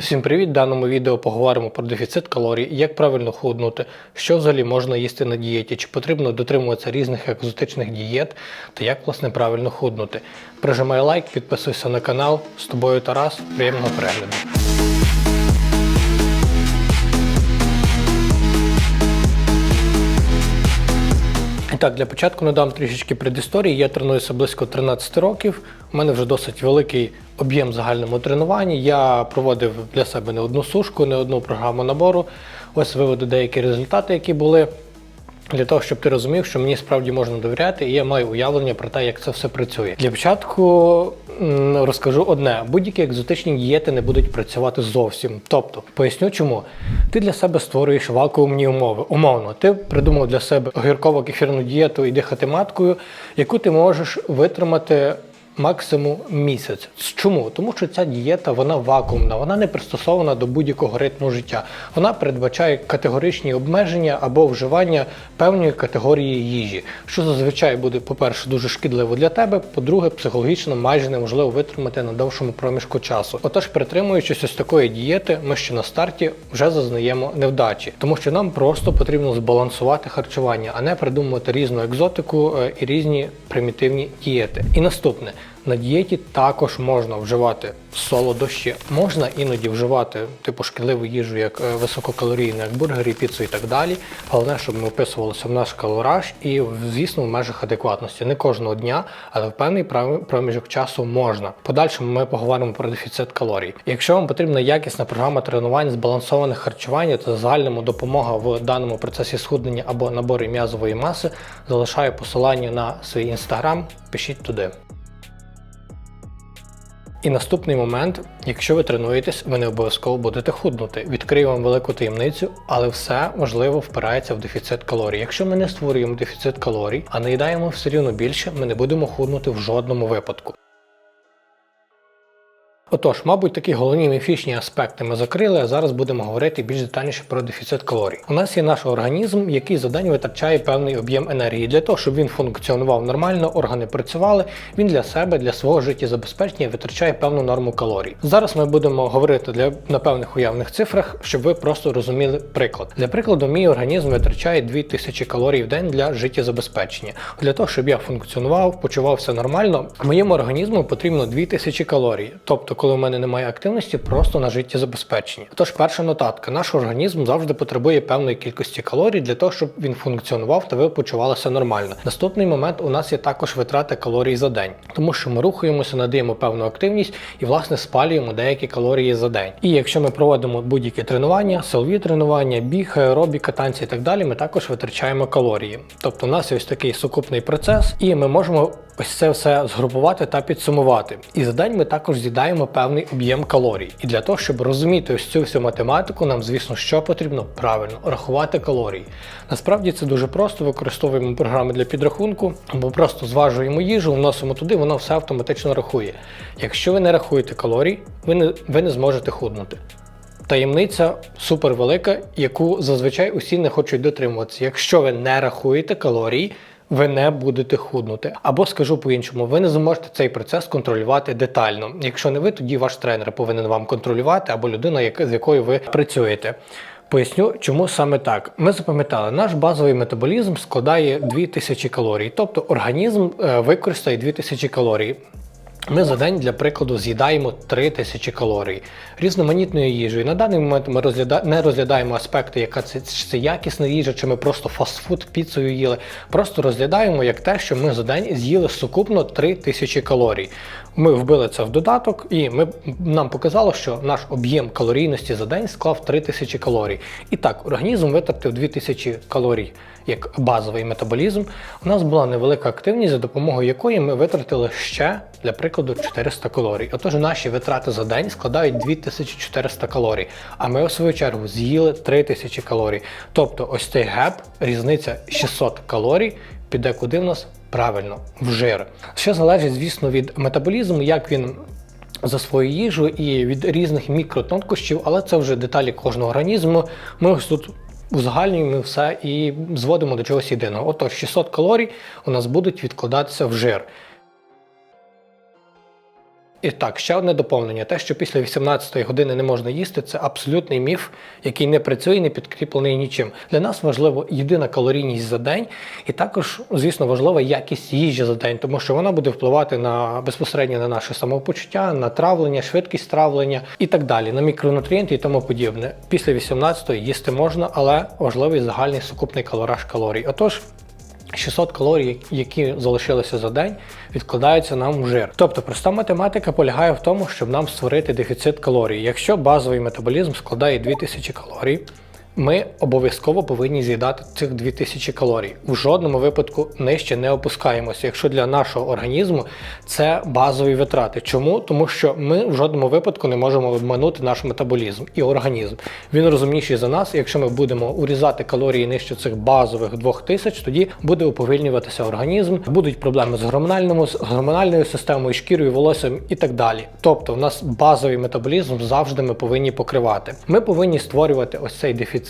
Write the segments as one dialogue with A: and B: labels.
A: Всім привіт! В даному відео поговоримо про дефіцит калорій, як правильно худнути, що взагалі можна їсти на дієті, чи потрібно дотримуватися різних екзотичних дієт та як власне правильно худнути. Прижимай лайк, підписуйся на канал. З тобою Тарас. Приємного перегляду. Так, для початку надам трішечки предісторії. Я тренуюся близько 13 років. У мене вже досить великий об'єм загальному тренуванні. Я проводив для себе не одну сушку, не одну програму набору. Ось виведу деякі результати, які були. Для того, щоб ти розумів, що мені справді можна довіряти, і я маю уявлення про те, як це все працює. Для початку розкажу одне: будь-які екзотичні дієти не будуть працювати зовсім. Тобто, поясню чому. Ти для себе створюєш вакуумні умови. Умовно, ти придумав для себе огірково кефірну дієту і дихати маткою, яку ти можеш витримати. Максимум місяць. Чому? Тому що ця дієта вона вакуумна, вона не пристосована до будь-якого ритму життя. Вона передбачає категоричні обмеження або вживання певної категорії їжі, що зазвичай буде, по-перше, дуже шкідливо для тебе, по-друге, психологічно майже неможливо витримати на довшому проміжку часу. Отож, притримуючись ось такої дієти, ми ще на старті вже зазнаємо невдачі, тому що нам просто потрібно збалансувати харчування, а не придумувати різну екзотику е, і різні примітивні дієти. І наступне. На дієті також можна вживати солодощі, можна іноді вживати типу шкідливу їжу, як е, висококалорійну, як бургери, піцу і так далі. Головне, щоб ми вписувалися в наш калораж і, звісно, в межах адекватності. Не кожного дня, але в певний проміжок часу можна. Подальшому ми поговоримо про дефіцит калорій. Якщо вам потрібна якісна програма тренувань, збалансоване харчування та загальному допомога в даному процесі схуднення або наборі м'язової маси, залишаю посилання на свій інстаграм. Пишіть туди. І наступний момент, якщо ви тренуєтесь, ви не обов'язково будете худнути. Відкрию вам велику таємницю, але все можливо впирається в дефіцит калорій. Якщо ми не створюємо дефіцит калорій, а наїдаємо все рівно більше, ми не будемо худнути в жодному випадку. Отож, мабуть, такі головні міфічні аспекти ми закрили, а зараз будемо говорити більш детальніше про дефіцит калорій. У нас є наш організм, який за день витрачає певний об'єм енергії. Для того, щоб він функціонував нормально, органи працювали, він для себе, для свого життєзабезпечення витрачає певну норму калорій. Зараз ми будемо говорити для на певних уявних цифрах, щоб ви просто розуміли приклад. Для прикладу, мій організм витрачає 2000 калорій в день для життєзабезпечення. Для того, щоб я функціонував, почувався нормально, моєму організму потрібно 2000 калорій. Тобто, коли в мене немає активності, просто на життєзабезпечення. Тож, перша нотатка: наш організм завжди потребує певної кількості калорій для того, щоб він функціонував та ви почувалися нормально. Наступний момент у нас є також витрати калорій за день, тому що ми рухаємося, надаємо певну активність і, власне, спалюємо деякі калорії за день. І якщо ми проводимо будь-які тренування, силові тренування, біг, аеробіка, танці і так далі, ми також витрачаємо калорії. Тобто, у нас є ось такий сукупний процес, і ми можемо ось це все згрупувати та підсумувати. І за день ми також з'їдаємо певний об'єм калорій. І для того, щоб розуміти ось цю всю математику, нам, звісно, що потрібно правильно рахувати калорії. Насправді це дуже просто. Використовуємо програми для підрахунку, або просто зважуємо їжу, вносимо туди, воно все автоматично рахує. Якщо ви не рахуєте калорій, ви не, ви не зможете худнути. Таємниця супер велика, яку зазвичай усі не хочуть дотримуватися. Якщо ви не рахуєте калорій, ви не будете худнути. Або скажу по-іншому, ви не зможете цей процес контролювати детально. Якщо не ви, тоді ваш тренер повинен вам контролювати, або людина, з якою ви працюєте. Поясню, чому саме так. Ми запам'ятали, наш базовий метаболізм складає 2000 калорій, тобто організм е, використає 2000 калорій. Ми за день, для прикладу, з'їдаємо 3000 калорій різноманітною їжею. На даний момент ми розгляда... не розглядаємо аспекти, яка це, чи це якісна їжа, чи ми просто фастфуд піцею їли. Просто розглядаємо як те, що ми за день з'їли сукупно 3000 калорій. Ми вбили це в додаток, і ми, нам показало, що наш об'єм калорійності за день склав 3000 калорій. І так, організм витратив 2000 калорій як базовий метаболізм. У нас була невелика активність, за допомогою якої ми витратили ще, для прикладу, 400 калорій. Отож, наші витрати за день складають 2400 калорій, а ми, у свою чергу, з'їли 3000 калорій. Тобто, ось цей геп, різниця 600 калорій, піде куди в нас? Правильно, в жир. Ще залежить, звісно, від метаболізму, як він за свою їжу і від різних мікротонкощів, але це вже деталі кожного організму. Ми ось тут узагальнюємо все і зводимо до чогось єдиного. Отож, 600 калорій у нас будуть відкладатися в жир. І так, ще одне доповнення. Те, що після 18-ї години не можна їсти, це абсолютний міф, який не працює і не підкріплений нічим. Для нас важливо єдина калорійність за день, і також, звісно, важлива якість їжі за день, тому що вона буде впливати на безпосередньо на наше самопочуття, на травлення, швидкість травлення і так далі, на мікронутрієнти і тому подібне. Після 18-ї їсти можна, але важливий загальний сукупний калораж калорій. Отож. 600 калорій, які залишилися за день, відкладаються нам в жир. Тобто проста математика полягає в тому, щоб нам створити дефіцит калорій. Якщо базовий метаболізм складає 2000 калорій, ми обов'язково повинні з'їдати цих 2000 калорій. У жодному випадку нижче не опускаємося, якщо для нашого організму це базові витрати. Чому? Тому що ми в жодному випадку не можемо обманути наш метаболізм і організм. Він розумніший за нас. Якщо ми будемо урізати калорії нижче цих базових 2000, тоді буде уповільнюватися організм, будуть проблеми з гормональним, з гормональною системою, шкірою, волоссям і так далі. Тобто, в нас базовий метаболізм завжди ми повинні покривати. Ми повинні створювати ось цей дефіцит.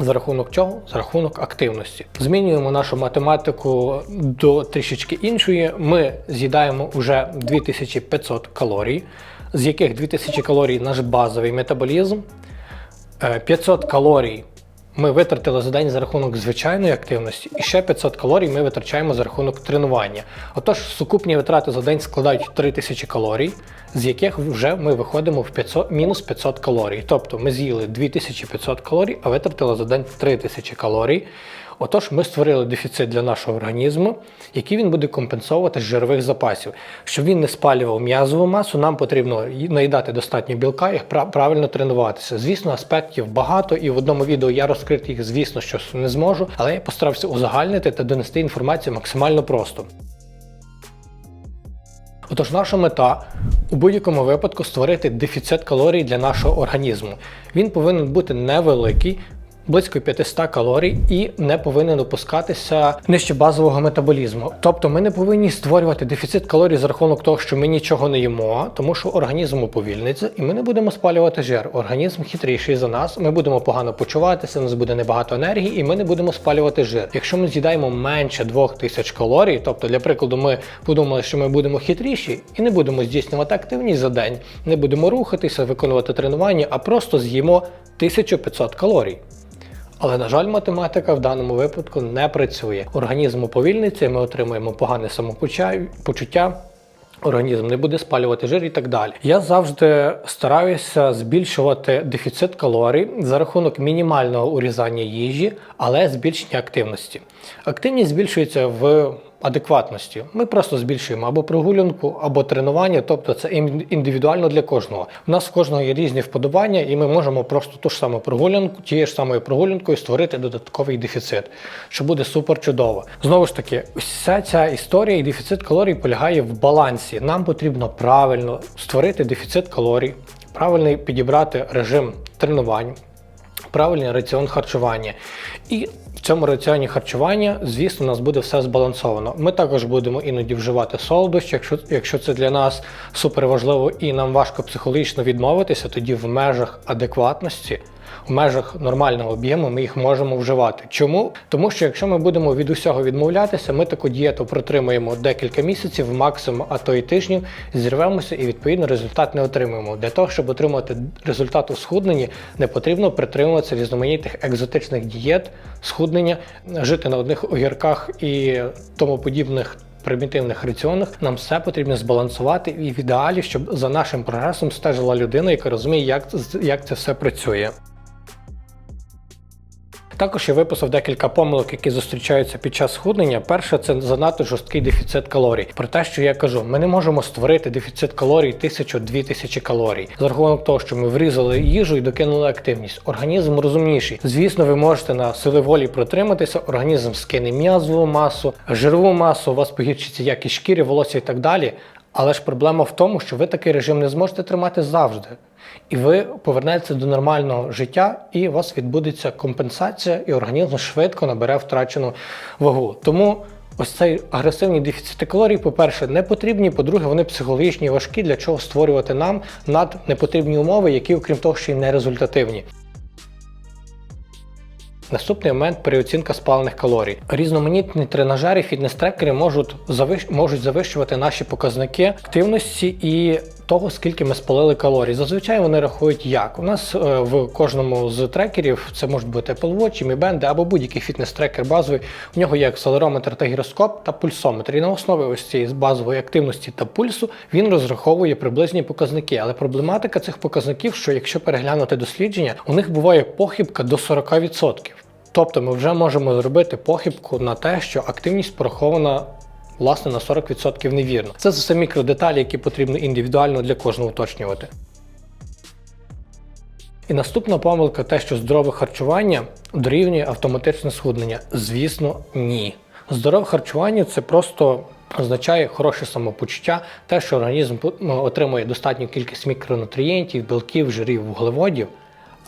A: За рахунок чого? За рахунок активності. Змінюємо нашу математику до трішечки іншої. Ми з'їдаємо вже 2500 калорій, з яких 2000 калорій наш базовий метаболізм, Е, 500 калорій ми витратили за день за рахунок звичайної активності, і ще 500 калорій ми витрачаємо за рахунок тренування. Отож, сукупні витрати за день складають 3000 калорій, з яких вже ми виходимо в 500, мінус 500 калорій. Тобто ми з'їли 2500 калорій, а витратили за день 3000 калорій. Отож, ми створили дефіцит для нашого організму, який він буде компенсувати з жирових запасів. Щоб він не спалював м'язову масу, нам потрібно наїдати достатньо білка і правильно тренуватися. Звісно, аспектів багато, і в одному відео я розкрити їх, звісно, що не зможу, але я постарався узагальнити та донести інформацію максимально просто. Отож, наша мета у будь-якому випадку створити дефіцит калорій для нашого організму. Він повинен бути невеликий, близько 500 калорій, і не повинен опускатися нижче базового метаболізму. Тобто ми не повинні створювати дефіцит калорій за рахунок того, що ми нічого не їмо, тому що організм уповільниться, і ми не будемо спалювати жир. Організм хитріший за нас. Ми будемо погано почуватися, у нас буде небагато енергії, і ми не будемо спалювати жир. Якщо ми з'їдаємо менше 2000 калорій, тобто, для прикладу, ми подумали, що ми будемо хитріші і не будемо здійснювати активність за день, не будемо рухатися, виконувати тренування, а просто з'їмо 1500 калорій. Але, на жаль, математика в даному випадку не працює. Організм уповільниться, ми отримуємо погане самопочуття. Організм не буде спалювати жир і так далі. Я завжди стараюся збільшувати дефіцит калорій за рахунок мінімального урізання їжі, але збільшення активності. Активність збільшується в адекватності. Ми просто збільшуємо або прогулянку, або тренування, тобто це ін- індивідуально для кожного. У нас в кожного є різні вподобання, і ми можемо просто ту ж саму прогулянку, тією ж самою прогулянкою створити додатковий дефіцит, що буде супер чудово. Знову ж таки, вся ця історія і дефіцит калорій полягає в балансі. Нам потрібно правильно створити дефіцит калорій, правильно підібрати режим тренувань, правильний раціон харчування. І в цьому раціоні харчування, звісно, у нас буде все збалансовано. Ми також будемо іноді вживати солодощі, якщо, якщо це для нас супер важливо і нам важко психологічно відмовитися, тоді в межах адекватності. В межах нормального об'єму ми їх можемо вживати. Чому? Тому що якщо ми будемо від усього відмовлятися, ми таку дієту протримуємо декілька місяців, максимум, а то й тижнів, зірвемося і відповідно результат не отримуємо. Для того, щоб отримати результат у схудненні, не потрібно притримуватися різноманітних екзотичних дієт, схуднення, жити на одних огірках і тому подібних. Примітивних раціонах нам все потрібно збалансувати і в ідеалі, щоб за нашим прогресом стежила людина, яка розуміє, як, як це все працює. Також я виписав декілька помилок, які зустрічаються під час схуднення. Перше, це занадто жорсткий дефіцит калорій. Про те, що я кажу, ми не можемо створити дефіцит калорій 1000-2000 калорій. За рахунок того, що ми врізали їжу і докинули активність. Організм розумніший. Звісно, ви можете на сили волі протриматися, організм скине м'язову масу, жирову масу, у вас погіршиться якість шкіри, волосся і так далі. Але ж проблема в тому, що ви такий режим не зможете тримати завжди. І ви повернетеся до нормального життя, і у вас відбудеться компенсація, і організм швидко набере втрачену вагу. Тому ось цей агресивний дефіцит калорій, по-перше, не потрібні, по-друге, вони психологічні важкі, для чого створювати нам над непотрібні умови, які, окрім того, ще й не результативні. Наступний момент переоцінка спалених калорій. Різноманітні тренажери, фітнес-трекери можуть завищувати наші показники активності і того, скільки ми спалили калорій. Зазвичай вони рахують як. У нас е, в кожному з трекерів це можуть бути Apple Watch, Mi Band або будь-який фітнес-трекер базовий. У нього є акселерометр та гіроскоп та пульсометр. І на основі ось цієї базової активності та пульсу він розраховує приблизні показники. Але проблематика цих показників, що якщо переглянути дослідження, у них буває похибка до 40%. Тобто ми вже можемо зробити похибку на те, що активність порахована власне на 40% невірно. Це все мікродеталі, які потрібно індивідуально для кожного уточнювати. І наступна помилка те, що здорове харчування дорівнює автоматичне схуднення. Звісно, ні. Здорове харчування це просто означає хороше самопочуття, те, що організм ну, отримує достатню кількість мікронутрієнтів, білків, жирів, вуглеводів.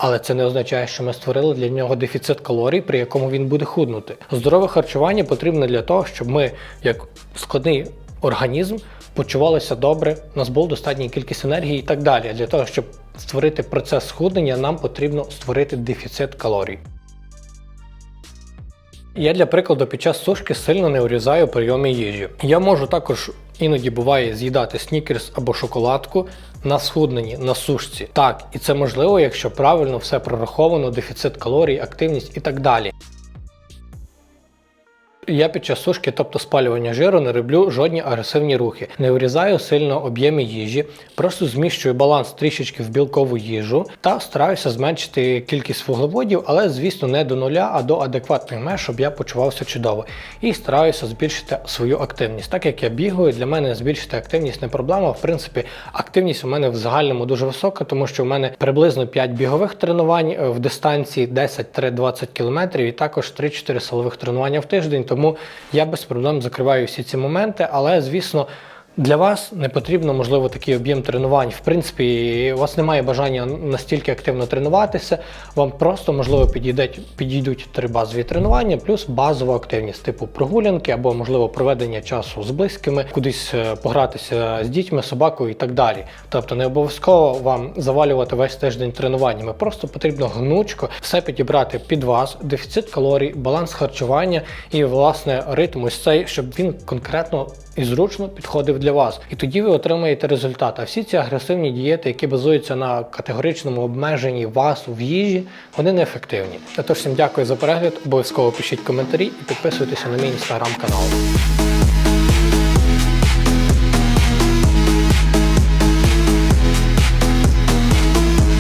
A: Але це не означає, що ми створили для нього дефіцит калорій, при якому він буде худнути. Здорове харчування потрібне для того, щоб ми, як складний організм, почувалися добре, у нас була достатня кількість енергії і так далі. Для того, щоб створити процес схуднення, нам потрібно створити дефіцит калорій. Я для прикладу під час сушки сильно не урізаю прийоми їжі. Я можу також іноді буває з'їдати снікерс або шоколадку на схудненні, на сушці. Так, і це можливо, якщо правильно все прораховано, дефіцит калорій, активність і так далі. Я під час сушки, тобто спалювання жиру, не роблю жодні агресивні рухи, не вирізаю сильно об'єми їжі, просто зміщую баланс трішечки в білкову їжу та стараюся зменшити кількість вуглеводів, але звісно не до нуля, а до адекватних меж, щоб я почувався чудово. І стараюся збільшити свою активність. Так як я бігаю, для мене збільшити активність не проблема. В принципі, активність у мене в загальному дуже висока, тому що в мене приблизно 5 бігових тренувань е, в дистанції 10-20 км і також 3-4 силових тренування в тиждень. Тому я без проблем закриваю всі ці моменти, але звісно. Для вас не потрібно, можливо, такий об'єм тренувань. В принципі, у вас немає бажання настільки активно тренуватися. Вам просто, можливо, підійдуть, підійдуть три базові тренування, плюс базова активність, типу прогулянки або, можливо, проведення часу з близькими, кудись е, погратися з дітьми, собакою і так далі. Тобто не обов'язково вам завалювати весь тиждень тренуваннями. Просто потрібно гнучко все підібрати під вас, дефіцит калорій, баланс харчування і, власне, ритм ось цей, щоб він конкретно і зручно підходив для вас. І тоді ви отримаєте результат. А всі ці агресивні дієти, які базуються на категоричному обмеженні вас в їжі, вони неефективні. Тож всім дякую за перегляд. Обов'язково пишіть коментарі і підписуйтеся на мій інстаграм-канал.